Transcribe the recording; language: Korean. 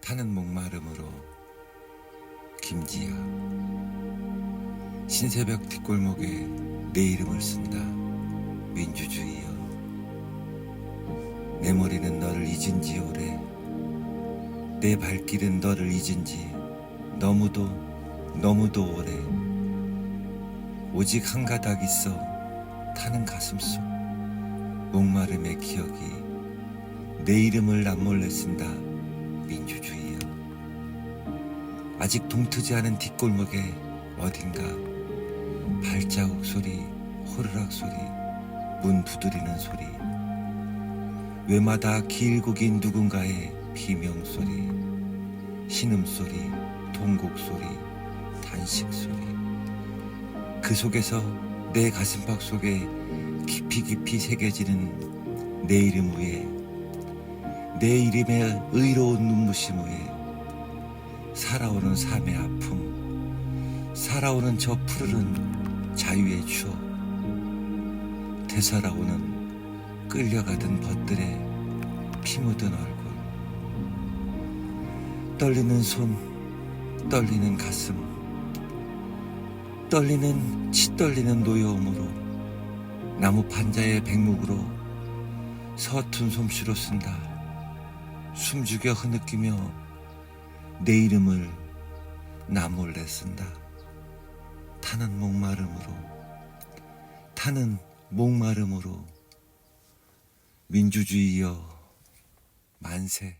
타는 목마름으로 김지아 신새벽 뒷골목에 내 이름을 쓴다. 민주주의여. 내 머리는 너를 잊은 지 오래. 내 발길은 너를 잊은 지 너무도 너무도 오래. 오직 한 가닥 있어 타는 가슴 속 목마름의 기억이 내 이름을 남몰래 쓴다 민주주의여 아직 동트지 않은 뒷골목에 어딘가 발자국 소리 호르락 소리 문 두드리는 소리 외마다 길고 긴 누군가의 비명 소리 신음 소리 동곡 소리 단식 소리. 그 속에서 내 가슴팍 속에 깊이 깊이 새겨지는 내 이름 위에 내 이름의 의로운 눈부심 위에 살아오는 삶의 아픔 살아오는 저 푸르른 자유의 추억 되살아오는 끌려가던 벗들의 피 묻은 얼굴 떨리는 손 떨리는 가슴 떨리는 치 떨리는 노여움으로 나무 판자의 백목으로 서툰 솜씨로 쓴다 숨죽여 흐느끼며 내 이름을 나 몰래 쓴다. 타는 목마름으로 타는 목마름으로 민주주의여 만세